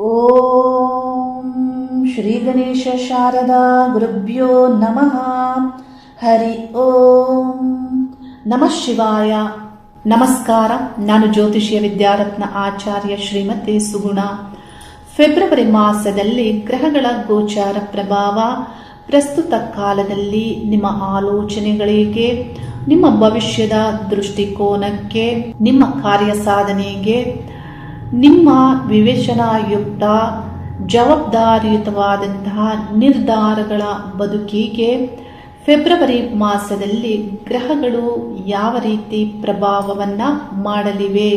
ಓಂ ಶ್ರೀ ಗಣೇಶ ಶಾರದಾ ಗುರುಭ್ಯೋ ನಮಃ. ಹರಿ ಓಂ. ನಮಃ ಶಿವಾಯ. ನಮಸ್ಕಾರ. ನಾನು ಜ್ಯೋತಿಷ್ಯ ವಿದ್ಯಾರತ್ನ ಆಚಾರ್ಯ ಶ್ರೀಮತಿ ಸುಗುಣ. ಫೆಬ್ರವರಿ ಮಾಸದಲ್ಲಿ ಗ್ರಹಗಳ ಗೋಚಾರ ಪ್ರಭಾವ. ಪ್ರಸ್ತುತ ಕಾಲದಲ್ಲಿ ನಿಮ್ಮ ಆಲೋಚನೆಗಳಿಗೆ, ನಿಮ್ಮ ಭವಿಷ್ಯದ ದೃಷ್ಟಿಕೋನಕ್ಕೆ, ನಿಮ್ಮ ಕಾರ್ಯ ಸಾಧನೆಗೆ ನಿಮ್ಮ ವಿವೇಚನಾಯುಕ್ತ, ಜವಾಬ್ದಾರಿಯುತವಾದಂತಹ ನಿರ್ಧಾರಗಳ ಬದುಕಿಗೆ ಫೆಬ್ರವರಿ ಮಾಸದಲ್ಲಿ ಗ್ರಹಗಳು ಯಾವ ರೀತಿ ಪ್ರಭಾವವನ್ನು ಮಾಡಲಿವೆ?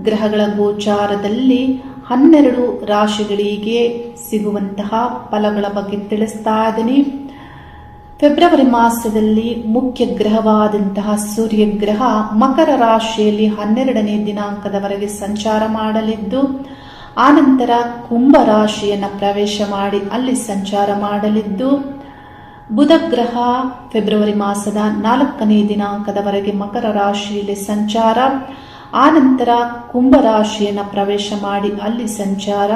ಗ್ರಹಗಳ ಗೋಚಾರದಲ್ಲಿ ಹನ್ನೆರಡು ರಾಶಿಗಳಿಗೆ ಸಿಗುವಂತಹ ಫಲಗಳ ಬಗ್ಗೆ ತಿಳಿಸ್ತಾ ಇದ್ದೀನಿ. ಫೆಬ್ರವರಿ ಮಾಸದಲ್ಲಿ ಮುಖ್ಯ ಗ್ರಹವಾದಂತಹ ಸೂರ್ಯ ಗ್ರಹ ಮಕರ ರಾಶಿಯಲ್ಲಿ ಹನ್ನೆರಡನೇ ದಿನಾಂಕದವರೆಗೆ ಸಂಚಾರ ಮಾಡಲಿದ್ದು, ಆನಂತರ ಕುಂಭ ರಾಶಿಯನ್ನು ಪ್ರವೇಶ ಮಾಡಿ ಅಲ್ಲಿ ಸಂಚಾರ ಮಾಡಲಿದ್ದು, ಬುಧ ಗ್ರಹ ಫೆಬ್ರವರಿ ಮಾಸದ ನಾಲ್ಕನೇ ದಿನಾಂಕದವರೆಗೆ ಮಕರ ರಾಶಿಯಲ್ಲಿ ಸಂಚಾರ, ಆನಂತರ ಕುಂಭ ರಾಶಿಯನ್ನು ಪ್ರವೇಶ ಮಾಡಿ ಅಲ್ಲಿ ಸಂಚಾರ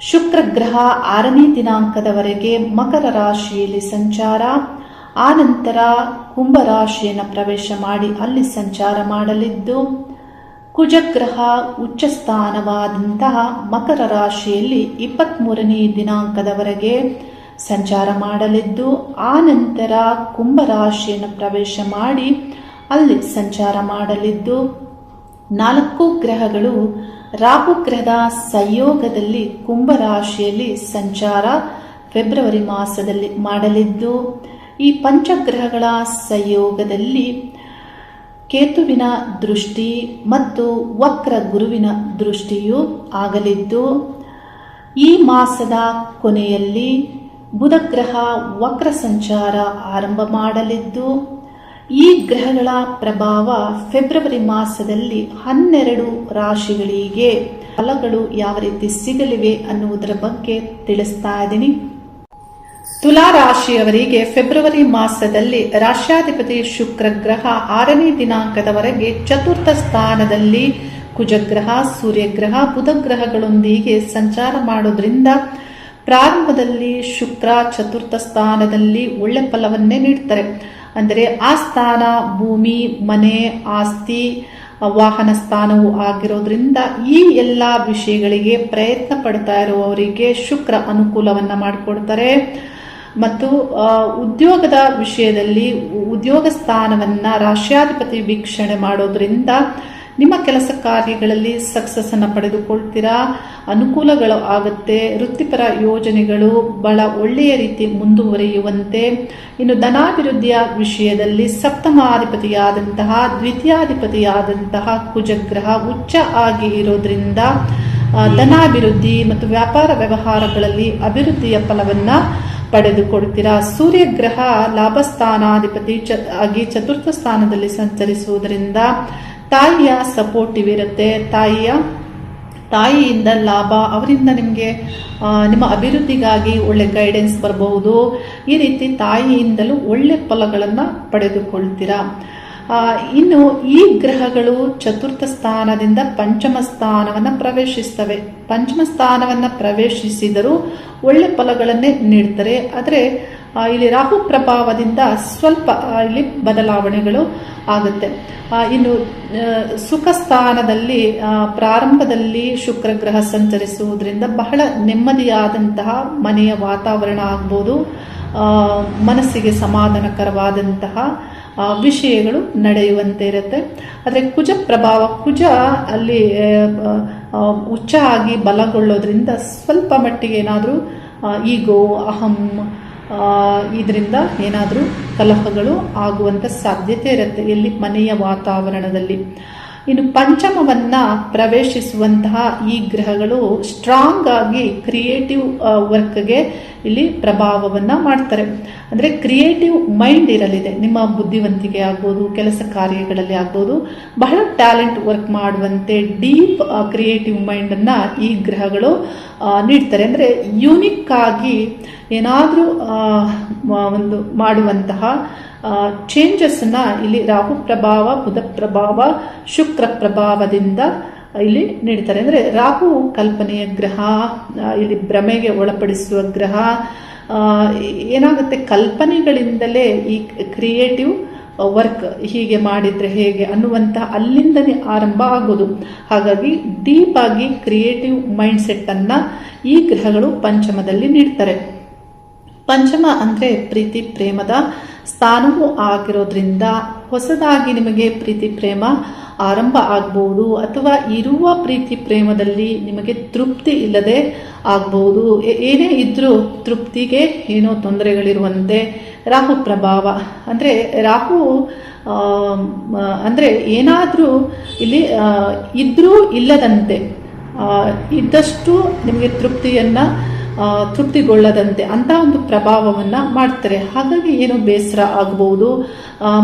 ಶುಕ್ರ ಗ್ರಹ ಆರನೇ ದಿನಾಂಕದವರೆಗೆ ಮಕರ ರಾಶಿಯಲ್ಲಿ ಸಂಚಾರ, ಆನಂತರ ಕುಂಭರಾಶಿಯನ್ನು ಪ್ರವೇಶ ಮಾಡಿ ಅಲ್ಲಿ ಸಂಚಾರ ಮಾಡಲಿದ್ದು, ಕುಜಗ್ರಹ ಉಚ್ಚ ಸ್ಥಾನವಾದಂತಹ ಮಕರ ರಾಶಿಯಲ್ಲಿ ಇಪ್ಪತ್ತ್ಮೂರನೇ ದಿನಾಂಕದವರೆಗೆ ಸಂಚಾರ ಮಾಡಲಿದ್ದು, ಆನಂತರ ಕುಂಭ ಕುಂಭರಾಶಿಯನ್ನು ಪ್ರವೇಶ ಮಾಡಿ ಅಲ್ಲಿ ಸಂಚಾರ ಮಾಡಲಿದ್ದು, ನಾಲ್ಕು ಗ್ರಹಗಳು ರಾಹು ಗ್ರಹದ ಸಂಯೋಗದಲ್ಲಿ ಕುಂಭ ರಾಶಿಯಲ್ಲಿ ಸಂಚಾರ ಫೆಬ್ರವರಿ ಮಾಸದಲ್ಲಿ ಮಾಡಲಿದ್ದು, ಈ ಪಂಚಗ್ರಹಗಳ ಸಂಯೋಗದಲ್ಲಿ ಕೇತುವಿನ ದೃಷ್ಟಿ ಮತ್ತು ವಕ್ರ ಗುರುವಿನ ದೃಷ್ಟಿಯು ಆಗಲಿದ್ದು, ಈ ಮಾಸದ ಕೊನೆಯಲ್ಲಿ ಬುಧಗ್ರಹ ವಕ್ರ ಸಂಚಾರ ಆರಂಭ ಮಾಡಲಿದ್ದು ಈ ಗ್ರಹಗಳ ಪ್ರಭಾವ ಫೆಬ್ರವರಿ ಮಾಸದಲ್ಲಿ ಹನ್ನೆರಡು ರಾಶಿಗಳಿಗೆ ಫಲಗಳು ಯಾವ ರೀತಿ ಸಿಗಲಿವೆ ಅನ್ನುವುದರ ಬಗ್ಗೆ ತಿಳಿಸ್ತಾ ಇದ್ದೀನಿ. ತುಲಾ ರಾಶಿಯವರಿಗೆ ಫೆಬ್ರವರಿ ಮಾಸದಲ್ಲಿ ರಾಷ್ಟ್ರಾಧಿಪತಿ ಶುಕ್ರ ಗ್ರಹ ಆರನೇ ದಿನಾಂಕದವರೆಗೆ ಚತುರ್ಥ ಸ್ಥಾನದಲ್ಲಿ ಕುಜಗ್ರಹ, ಸೂರ್ಯಗ್ರಹ, ಬುಧ ಗ್ರಹಗಳೊಂದಿಗೆ ಸಂಚಾರ ಮಾಡೋದ್ರಿಂದ ಪ್ರಾರಂಭದಲ್ಲಿ ಶುಕ್ರ ಚತುರ್ಥ ಸ್ಥಾನದಲ್ಲಿ ಒಳ್ಳೆ ಫಲವನ್ನೇ ನೀಡ್ತಾರೆ. ಅಂದರೆ ಆ ಸ್ಥಾನ, ಭೂಮಿ, ಮನೆ, ಆಸ್ತಿ, ವಾಹನ ಸ್ಥಾನವು ಆಗಿರೋದ್ರಿಂದ ಈ ಎಲ್ಲ ವಿಷಯಗಳಿಗೆ ಪ್ರಯತ್ನ ಪಡ್ತಾ ಇರುವವರಿಗೆ ಶುಕ್ರ ಅನುಕೂಲವನ್ನ ಮಾಡಿಕೊಡ್ತಾರೆ. ಮತ್ತು ಉದ್ಯೋಗದ ವಿಷಯದಲ್ಲಿ ಉದ್ಯೋಗ ಸ್ಥಾನವನ್ನ ರಾಷ್ಟ್ರಾಧಿಪತಿ ವೀಕ್ಷಣೆ ಮಾಡೋದ್ರಿಂದ ನಿಮ್ಮ ಕೆಲಸ ಕಾರ್ಯಗಳಲ್ಲಿ ಸಕ್ಸಸ್ ಅನ್ನು ಪಡೆದುಕೊಳ್ತೀರಾ? ಅನುಕೂಲಗಳು ಆಗುತ್ತೆ. ವೃತ್ತಿಪರ ಯೋಜನೆಗಳು ಬಹಳ ಒಳ್ಳೆಯ ರೀತಿ ಮುಂದುವರಿಯುವಂತೆ. ಇನ್ನು ಧನಾಭಿವೃದ್ಧಿಯ ವಿಷಯದಲ್ಲಿ ಸಪ್ತಮಾಧಿಪತಿಯಾದಂತಹ, ದ್ವಿತೀಯಾಧಿಪತಿಯಾದಂತಹ ಕುಜಗ್ರಹ ಉಚ್ಚ ಆಗಿ ಇರೋದ್ರಿಂದ ಧನಾಭಿವೃದ್ಧಿ ಮತ್ತು ವ್ಯಾಪಾರ ವ್ಯವಹಾರಗಳಲ್ಲಿ ಅಭಿವೃದ್ಧಿಯ ಫಲವನ್ನ ಪಡೆದುಕೊಡ್ತೀರಾ ಸೂರ್ಯಗ್ರಹ ಲಾಭಸ್ಥಾನಾಧಿಪತಿ ಚ, ಆಗಿ ಚತುರ್ಥ ಸ್ಥಾನದಲ್ಲಿ ಸಂಚರಿಸುವುದರಿಂದ ತಾಯಿಯ ಸಪೋರ್ಟಿವ್ ಇರುತ್ತೆ ತಾಯಿಯ, ತಾಯಿಯಿಂದ ಲಾಭ, ಅವರಿಂದ ನಿಮಗೆ ನಿಮ್ಮ ಅಭಿವೃದ್ಧಿಗಾಗಿ ಒಳ್ಳೆ ಗೈಡೆನ್ಸ್ ಬರಬಹುದು. ಈ ರೀತಿ ತಾಯಿಯಿಂದಲೂ ಒಳ್ಳೆ ಫಲಗಳನ್ನು ಪಡೆದುಕೊಳ್ತೀರಾ. ಇನ್ನು ಈ ಗ್ರಹಗಳು ಚತುರ್ಥ ಸ್ಥಾನದಿಂದ ಪಂಚಮ ಸ್ಥಾನವನ್ನು ಪ್ರವೇಶಿಸ್ತವೆ. ಪಂಚಮ ಸ್ಥಾನವನ್ನು ಪ್ರವೇಶಿಸಿದರೂ ಒಳ್ಳೆ ಫಲಗಳನ್ನೇ ನೀಡ್ತಾರೆ. ಆದರೆ ಇಲ್ಲಿ ರಾಹು ಪ್ರಭಾವದಿಂದ ಸ್ವಲ್ಪ ಇಲ್ಲಿ ಬದಲಾವಣೆಗಳು ಆಗುತ್ತೆ. ಇನ್ನು ಸುಖ ಸ್ಥಾನದಲ್ಲಿ ಪ್ರಾರಂಭದಲ್ಲಿ ಶುಕ್ರ ಗ್ರಹ ಸಂಚರಿಸುವುದರಿಂದ ಬಹಳ ನೆಮ್ಮದಿಯಾದಂತಹ ಮನೆಯ ವಾತಾವರಣ ಆಗ್ಬೋದು. ಮನಸ್ಸಿಗೆ ಸಮಾಧಾನಕರವಾದಂತಹ ವಿಷಯಗಳು ನಡೆಯುವಂತೆ ಇರುತ್ತೆ. ಆದರೆ ಕುಜ ಪ್ರಭಾವ, ಕುಜ ಅಲ್ಲಿ ಉಚ್ಚ ಆಗಿ ಬಲಗೊಳ್ಳೋದ್ರಿಂದ ಸ್ವಲ್ಪ ಮಟ್ಟಿಗೆ ಏನಾದರೂ ಈಗೋ, ಅಹಂ ಇದರಿಂದ ಏನಾದರೂ ಕಲಹಗಳು ಆಗುವಂಥ ಸಾಧ್ಯತೆ ಇರುತ್ತೆ. ಎಲ್ಲಿ ಮನೆಯ ವಾತಾವರಣದಲ್ಲಿ. ಇನ್ನು ಪಂಚಮವನ್ನ ಪ್ರವೇಶಿಸುವಂತಹ ಈ ಗ್ರಹಗಳು ಸ್ಟ್ರಾಂಗ್ ಆಗಿ ಕ್ರಿಯೇಟಿವ್ ವರ್ಕ್ಗೆ ಇಲ್ಲಿ ಪ್ರಭಾವವನ್ನ ಮಾಡ್ತಾರೆ. ಅಂದ್ರೆ ಕ್ರಿಯೇಟಿವ್ ಮೈಂಡ್ ಇರಲಿದೆ. ನಿಮ್ಮ ಬುದ್ಧಿವಂತಿಕೆ ಆಗ್ಬೋದು, ಕೆಲಸ ಕಾರ್ಯಗಳಲ್ಲಿ ಆಗ್ಬೋದು, ಬಹಳ ಟ್ಯಾಲೆಂಟ್ ವರ್ಕ್ ಮಾಡುವಂತೆ ಡೀಪ್ ಕ್ರಿಯೇಟಿವ್ ಮೈಂಡ್ ಅನ್ನ ಈ ಗ್ರಹಗಳು ನೀಡ್ತಾರೆ. ಅಂದ್ರೆ ಯೂನಿಕ್ ಆಗಿ ಏನಾದರೂ ಒಂದು ಮಾಡುವಂತಹ ಚೇಂಜಸ್ನ ಇಲ್ಲಿ ರಾಹು ಪ್ರಭಾವ, ಬುಧ ಪ್ರಭಾವ, ಶುಕ್ರ ಪ್ರಭಾವದಿಂದ ಇಲ್ಲಿ ನೀಡ್ತಾರೆ. ಅಂದರೆ ರಾಹು ಕಲ್ಪನೆಯ ಗ್ರಹ ಇಲ್ಲಿ ಭ್ರಮೆಗೆ ಒಳಪಡಿಸುವ ಗ್ರಹ ಏನಾಗುತ್ತೆ? ಕಲ್ಪನೆಗಳಿಂದಲೇ ಈ ಕ್ರಿಯೇಟಿವ್ ವರ್ಕ್ ಹೀಗೆ ಮಾಡಿದರೆ ಹೇಗೆ ಅನ್ನುವಂತಹ ಅಲ್ಲಿಂದನೇ ಆರಂಭ ಆಗೋದು. ಹಾಗಾಗಿ ಡೀಪ್ ಆಗಿ ಕ್ರಿಯೇಟಿವ್ ಮೈಂಡ್ಸೆಟ್ಟನ್ನು ಈ ಗ್ರಹಗಳು ಪಂಚಮದಲ್ಲಿ ನೀಡ್ತಾರೆ. ಪಂಚಮ ಅಂದರೆ ಪ್ರೀತಿ ಪ್ರೇಮದ ಸ್ಥಾನವೂ ಆಗಿರೋದ್ರಿಂದ ಹೊಸದಾಗಿ ನಿಮಗೆ ಪ್ರೀತಿ ಪ್ರೇಮ ಆರಂಭ ಆಗ್ಬೋದು ಅಥವಾ ಇರುವ ಪ್ರೀತಿ ಪ್ರೇಮದಲ್ಲಿ ನಿಮಗೆ ತೃಪ್ತಿ ಇಲ್ಲದೆ ಆಗ್ಬೋದು. ಏನೇ ಇದ್ದರೂ ತೃಪ್ತಿಗೆ ಏನೋ ತೊಂದರೆಗಳಿರುವಂತೆ ರಾಹು ಪ್ರಭಾವ. ಅಂದರೆ ರಾಹು ಅಂದರೆ ಏನಾದರೂ ಇಲ್ಲಿ ಇದ್ದರೂ ಇಲ್ಲದಂತೆ ಇದ್ದಷ್ಟು ನಿಮಗೆ ತೃಪ್ತಿಯನ್ನು ತೃಪ್ತಿಗೊಳ್ಳದಂತೆ ಅಂತ ಒಂದು ಪ್ರಭಾವವನ್ನು ಮಾಡ್ತಾರೆ. ಹಾಗಾಗಿ ಏನೋ ಬೇಸರ ಆಗಬಹುದು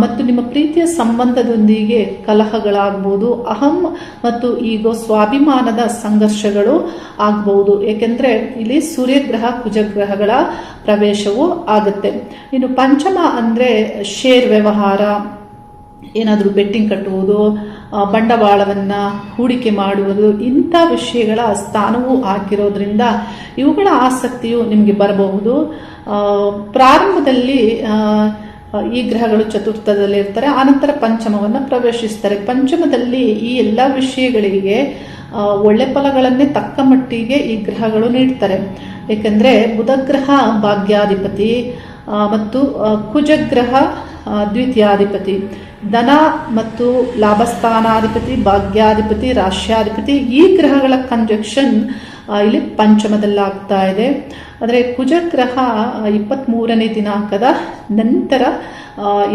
ಮತ್ತು ನಿಮ್ಮ ಪ್ರೀತಿಯ ಸಂಬಂಧದೊಂದಿಗೆ ಕಲಹಗಳಾಗ್ಬೋದು. ಅಹಂ ಮತ್ತು ಈಗೋ ಸ್ವಾಭಿಮಾನದ ಸಂಘರ್ಷಗಳು ಆಗಬಹುದು ಏಕೆಂದರೆ ಇಲ್ಲಿ ಸೂರ್ಯಗ್ರಹ, ಕುಜಗ್ರಹಗಳ ಪ್ರವೇಶವು ಆಗುತ್ತೆ. ಇನ್ನು ಪಂಚಮ ಅಂದರೆ ಶೇರ್ ವ್ಯವಹಾರ, ಏನಾದರೂ ಬೆಟ್ಟಿಂಗ್ ಕಟ್ಟುವುದು ಬಂಡವಾಳವನ್ನು ಹೂಡಿಕೆ ಮಾಡುವುದು ಇಂಥ ವಿಷಯಗಳ ಸ್ಥಾನವೂ ಹಾಕಿರೋದ್ರಿಂದ ಇವುಗಳ ಆಸಕ್ತಿಯು ನಿಮಗೆ ಬರಬಹುದು. ಪ್ರಾರಂಭದಲ್ಲಿ ಈ ಗ್ರಹಗಳು ಚತುರ್ಥದಲ್ಲಿ ಇರ್ತಾರೆ ಆನಂತರ ಪಂಚಮವನ್ನು ಪ್ರವೇಶಿಸ್ತಾರೆ. ಪಂಚಮದಲ್ಲಿ ಈ ಎಲ್ಲ ವಿಷಯಗಳಿಗೆ ಒಳ್ಳೆ ಫಲಗಳನ್ನೇ ತಕ್ಕ ಮಟ್ಟಿಗೆ ಈ ಗ್ರಹಗಳು ನೀಡ್ತಾರೆ. ಏಕೆಂದರೆ ಬುಧಗ್ರಹ ಭಾಗ್ಯಾಧಿಪತಿ ಮತ್ತು ಕುಜಗ್ರಹ ದ್ವಿತೀಯಾಧಿಪತಿ. ಧನ ಮತ್ತು ಲಾಭಸ್ಥಾನಾಧಿಪತಿ, ಭಾಗ್ಯಾಧಿಪತಿ, ರಾಶ್ಯಾಧಿಪತಿ, ಈ ಗ್ರಹಗಳ ಕಂಜಕ್ಷನ್ ಇಲ್ಲಿ ಪಂಚಮದಲ್ಲಾಗ್ತಾ ಇದೆ. ಅಂದರೆ ಕುಜಗ್ರಹ ಇಪ್ಪತ್ತ್ಮೂರನೇ ದಿನಾಂಕದ ನಂತರ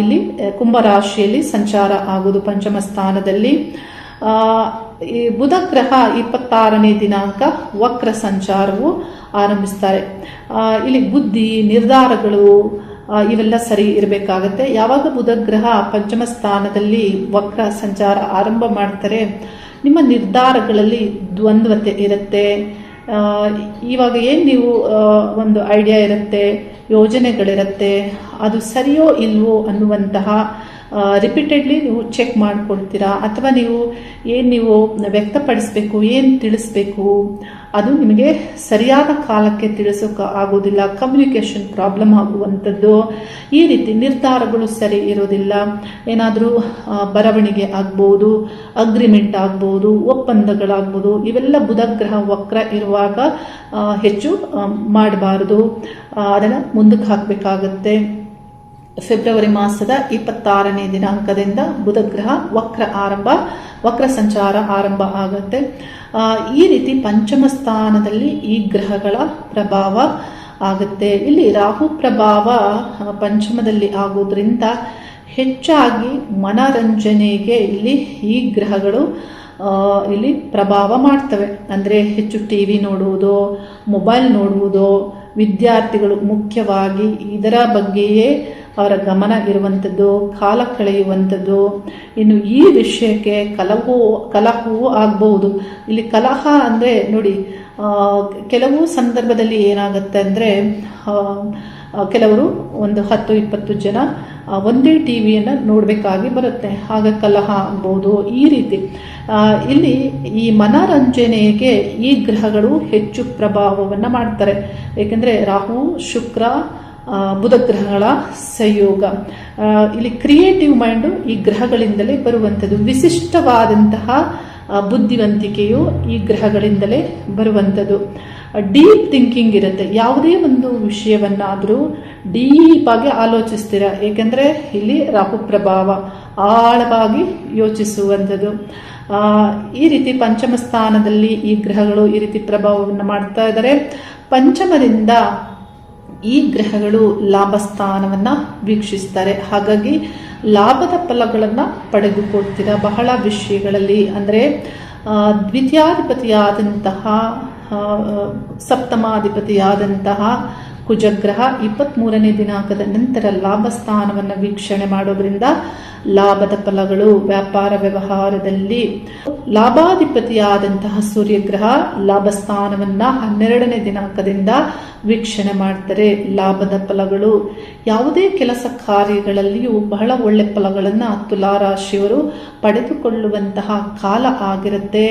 ಇಲ್ಲಿ ಕುಂಭರಾಶಿಯಲ್ಲಿ ಸಂಚಾರ ಆಗುವುದು ಪಂಚಮ ಸ್ಥಾನದಲ್ಲಿ. ಈ ಬುಧ ಗ್ರಹ ಇಪ್ಪತ್ತಾರನೇ ದಿನಾಂಕ, ವಕ್ರ ಸಂಚಾರವು ಆರಂಭಿಸ್ತಾರೆ. ಇಲ್ಲಿ ಬುದ್ಧಿ, ನಿರ್ಧಾರಗಳು ಇವೆಲ್ಲ ಸರಿ ಇರಬೇಕಾಗತ್ತೆ. ಯಾವಾಗ ಬುಧ ಗ್ರಹ ಪಂಚಮ ಸ್ಥಾನದಲ್ಲಿ ವಕ್ರ ಸಂಚಾರ ಆರಂಭ ಮಾಡ್ತಾರೆ, ನಿಮ್ಮ ನಿರ್ಧಾರಗಳಲ್ಲಿ ದ್ವಂದ್ವತೆ ಇರುತ್ತೆ. ಇವಾಗ ಏನು ನೀವು ಒಂದು ಐಡಿಯಾ ಇರುತ್ತೆ, ಯೋಜನೆಗಳಿರುತ್ತೆ, ಅದು ಸರಿಯೋ ಇಲ್ವೋ ಅನ್ನುವಂತಹ ರಿಪೀಟೆಡ್ಲಿ ನೀವು ಚೆಕ್ ಮಾಡ್ಕೊಳ್ತೀರಾ? ಅಥವಾ ನೀವು ಏನು ನೀವು ವ್ಯಕ್ತಪಡಿಸಬೇಕು, ಏನು ತಿಳಿಸ್ಬೇಕು? ಅದು ನಿಮಗೆ ಸರಿಯಾದ ಕಾಲಕ್ಕೆ ತಿಳಿಸೋಕೆ ಆಗೋದಿಲ್ಲ ಕಮ್ಯುನಿಕೇಷನ್ ಪ್ರಾಬ್ಲಮ್ ಆಗುವಂಥದ್ದು. ಈ ರೀತಿ ನಿರ್ಧಾರಗಳು ಸರಿ ಇರೋದಿಲ್ಲ ಏನಾದರೂ ಬರವಣಿಗೆ ಆಗ್ಬೋದು ಅಗ್ರಿಮೆಂಟ್ ಆಗ್ಬೋದು, ಒಪ್ಪಂದಗಳಾಗ್ಬೋದು, ಇವೆಲ್ಲ ಬುಧಗ್ರಹ ವಕ್ರ ಇರುವಾಗ ಹೆಚ್ಚು ಮಾಡಬಾರ್ದು. ಅದನ್ನು ಮುಂದಕ್ಕೆ ಹಾಕಬೇಕಾಗತ್ತೆ. ಫೆಬ್ರವರಿ ಮಾಸದ ಇಪ್ಪತ್ತಾರನೇ ದಿನಾಂಕದಿಂದ ಬುಧಗ್ರಹ ವಕ್ರ ಆರಂಭ, ವಕ್ರ ಸಂಚಾರ ಆರಂಭ ಆಗುತ್ತೆ. ಈ ರೀತಿ ಪಂಚಮ ಸ್ಥಾನದಲ್ಲಿ ಈ ಗ್ರಹಗಳ ಪ್ರಭಾವ ಆಗುತ್ತೆ. ಇಲ್ಲಿ ರಾಹು ಪ್ರಭಾವ ಪಂಚಮದಲ್ಲಿ ಆಗೋದ್ರಿಂದ ಹೆಚ್ಚಾಗಿ ಮನರಂಜನೆಗೆ ಇಲ್ಲಿ ಈ ಗ್ರಹಗಳು ಇಲ್ಲಿ ಪ್ರಭಾವ ಮಾಡ್ತವೆ. ಅಂದರೆ ಹೆಚ್ಚು ಟಿ ವಿ ನೋಡುವುದು, ಮೊಬೈಲ್ ನೋಡುವುದು, ವಿದ್ಯಾರ್ಥಿಗಳು ಮುಖ್ಯವಾಗಿ ಇದರ ಬಗ್ಗೆಯೇ ಅವರ ಗಮನ ಇರುವಂಥದ್ದು, ಕಾಲ ಕಳೆಯುವಂಥದ್ದು. ಇನ್ನು ಈ ವಿಷಯಕ್ಕೆ ಕಲಹವು ಕಲಹವೂ ಆಗಬಹುದು. ಇಲ್ಲಿ ಕಲಹ ಅಂದರೆ ನೋಡಿ ಕೆಲವು ಸಂದರ್ಭದಲ್ಲಿ ಏನಾಗುತ್ತೆ ಅಂದರೆ ಕೆಲವರು ಒಂದು ಹತ್ತು, ಇಪ್ಪತ್ತು ಜನ ಒಂದೇ ಟಿ ವಿಯನ್ನು ನೋಡಬೇಕಾಗಿ ಬರುತ್ತೆ. ಆಗ ಕಲಹ ಆಗ್ಬೋದು ಈ ರೀತಿ. ಇಲ್ಲಿ ಈ ಮನರಂಜನೆಗೆ ಈ ಗ್ರಹಗಳು ಹೆಚ್ಚು ಪ್ರಭಾವವನ್ನು ಮಾಡ್ತಾರೆ. ಏಕೆಂದರೆ ರಾಹು, ಶುಕ್ರ ಬುಧ ಗ್ರಹಗಳ ಸಂಯೋಗ. ಇಲ್ಲಿ ಕ್ರಿಯೇಟಿವ್ ಮೈಂಡು ಈ ಗ್ರಹಗಳಿಂದಲೇ ಬರುವಂಥದ್ದು. ವಿಶಿಷ್ಟವಾದಂತಹ ಬುದ್ಧಿವಂತಿಕೆಯು ಈ ಗ್ರಹಗಳಿಂದಲೇ ಬರುವಂಥದ್ದು. ಡೀಪ್ ಥಿಂಕಿಂಗ್ ಇರುತ್ತೆ. ಯಾವುದೇ ಒಂದು ವಿಷಯವನ್ನಾದರೂ ಡೀಪ್ ಆಗಿ ಆಲೋಚಿಸ್ತೀರ. ಏಕೆಂದರೆ ಇಲ್ಲಿ ರಾಹು ಪ್ರಭಾವ ಆಳವಾಗಿ ಯೋಚಿಸುವಂಥದ್ದು. ಈ ರೀತಿ ಪಂಚಮ ಸ್ಥಾನದಲ್ಲಿ ಈ ಗ್ರಹಗಳು ಈ ರೀತಿ ಪ್ರಭಾವವನ್ನು ಮಾಡ್ತಾ ಇದ್ದಾರೆ. ಪಂಚಮದಿಂದ ಈ ಗ್ರಹಗಳು ಲಾಭಸ್ಥಾನವನ್ನು ವೀಕ್ಷಿಸ್ತಾರೆ. ಹಾಗಾಗಿ ಲಾಭದ ಫಲಗಳನ್ನು ಪಡೆದುಕೊಳ್ತೀರಾ? ಬಹಳ ವಿಷಯಗಳಲ್ಲಿ ಅಂದರೆ ದ್ವಿತೀಯಾಧಿಪತಿಯಾದಂತಹ ಸಪ್ತಮಾಧಿಪತಿಯಾದಂತಹ ಕುಜಗ್ರಹ ಇಪ್ಪತ್ತ್ಮೂರನೇ ದಿನಾಂಕದ ನಂತರ ಲಾಭ ಸ್ಥಾನವನ್ನು ವೀಕ್ಷಣೆ ಮಾಡೋದ್ರಿಂದ ಲಾಭದ ಫಲಗಳು ವ್ಯಾಪಾರ ವ್ಯವಹಾರದಲ್ಲಿ ಲಾಭಾಧಿಪತಿಯಾದಂತಹ ಸೂರ್ಯಗ್ರಹ ಲಾಭ ಸ್ಥಾನವನ್ನ ಹನ್ನೆರಡನೇ ದಿನಾಂಕದಿಂದ ವೀಕ್ಷಣೆ ಮಾಡ್ತಾರೆ. ಲಾಭದ ಫಲಗಳು ಯಾವುದೇ ಕೆಲಸ ಕಾರ್ಯಗಳಲ್ಲಿಯೂ ಬಹಳ ಒಳ್ಳೆ ಫಲಗಳನ್ನ ತುಲಾರಾಶಿಯವರು ಪಡೆದುಕೊಳ್ಳುವಂತಹ ಕಾಲ ಆಗಿರುತ್ತೆ.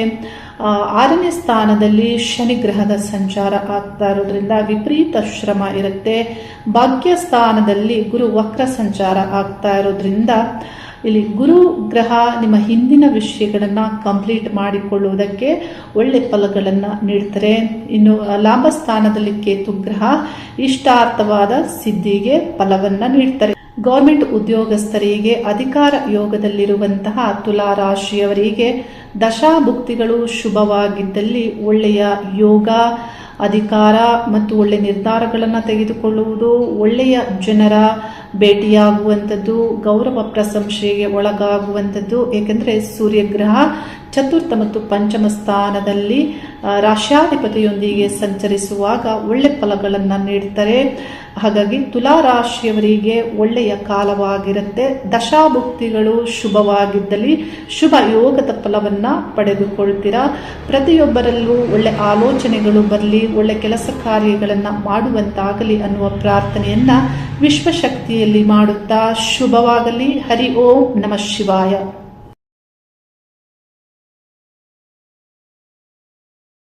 ಆರನೇ ಸ್ಥಾನದಲ್ಲಿ ಶನಿ ಗ್ರಹದ ಸಂಚಾರ ಆಗ್ತಾ ಇರೋದ್ರಿಂದ ವಿಪರೀತ ಶ್ರಮ ಇರುತ್ತೆ. ಭಾಗ್ಯ ಸ್ಥಾನದಲ್ಲಿ ಗುರು ವಕ್ರ ಸಂಚಾರ ಆಗ್ತಾ ಇರೋದ್ರಿಂದ ಇಲ್ಲಿ ಗುರು ಗ್ರಹ ನಿಮ್ಮ ಹಿಂದಿನ ವಿಷಯಗಳನ್ನು ಕಂಪ್ಲೀಟ್ ಮಾಡಿಕೊಳ್ಳುವುದಕ್ಕೆ ಒಳ್ಳೆ ಫಲಗಳನ್ನು ನೀಡ್ತಾರೆ. ಇನ್ನು ಲಾಭ ಸ್ಥಾನದಲ್ಲಿ ಕೇತು ಗ್ರಹ ಇಷ್ಟಾರ್ಥವಾದ ಸಿದ್ಧಿಗೆ ಫಲವನ್ನು ನೀಡ್ತಾರೆ. ಗೌರ್ಮೆಂಟ್ ಉದ್ಯೋಗಸ್ಥರಿಗೆ ಅಧಿಕಾರ ಯೋಗದಲ್ಲಿರುವಂತಹ ತುಲಾ ರಾಶಿಯವರಿಗೆ ದಶಾಭುಕ್ತಿಗಳು ಶುಭವಾಗಿದ್ದಲ್ಲಿ ಒಳ್ಳೆಯ ಯೋಗ, ಅಧಿಕಾರ ಮತ್ತು ಒಳ್ಳೆಯ ನಿರ್ಧಾರಗಳನ್ನು ತೆಗೆದುಕೊಳ್ಳುವುದು ಒಳ್ಳೆಯ ಜನರ ಭೇಟಿಯಾಗುವಂಥದ್ದು, ಗೌರವ ಪ್ರಶಂಸೆಗೆ ಒಳಗಾಗುವಂಥದ್ದು. ಏಕೆಂದರೆ ಸೂರ್ಯಗ್ರಹ ಚತುರ್ಥ ಮತ್ತು ಪಂಚಮ ಸ್ಥಾನದಲ್ಲಿ ರಾಶ್ಯಾಧಿಪತಿಯೊಂದಿಗೆ ಸಂಚರಿಸುವಾಗ ಒಳ್ಳೆ ಫಲಗಳನ್ನು ನೀಡ್ತಾರೆ. ಹಾಗಾಗಿ ತುಲಾ ರಾಶಿಯವರಿಗೆ ಒಳ್ಳೆಯ ಕಾಲವಾಗಿರುತ್ತೆ. ದಶಾಭುಕ್ತಿಗಳು ಶುಭವಾಗಿದ್ದಲ್ಲಿ ಶುಭ ಯೋಗದ ಫಲವನ್ನು ಪಡೆದುಕೊಳ್ತೀರಾ? ಪ್ರತಿಯೊಬ್ಬರಲ್ಲೂ ಒಳ್ಳೆ ಆಲೋಚನೆಗಳು ಬರಲಿ, ಒಳ್ಳೆ ಕೆಲಸ ಕಾರ್ಯಗಳನ್ನು ಮಾಡುವಂತಾಗಲಿ ಅನ್ನುವ ಪ್ರಾರ್ಥನೆಯನ್ನ ವಿಶ್ವಶಕ್ತಿಯಲ್ಲಿ ಮಾಡುತ್ತಾ ಶುಭವಾಗಲಿ. ಹರಿ ಓಂ ನಮಃ ಶಿವಾಯ.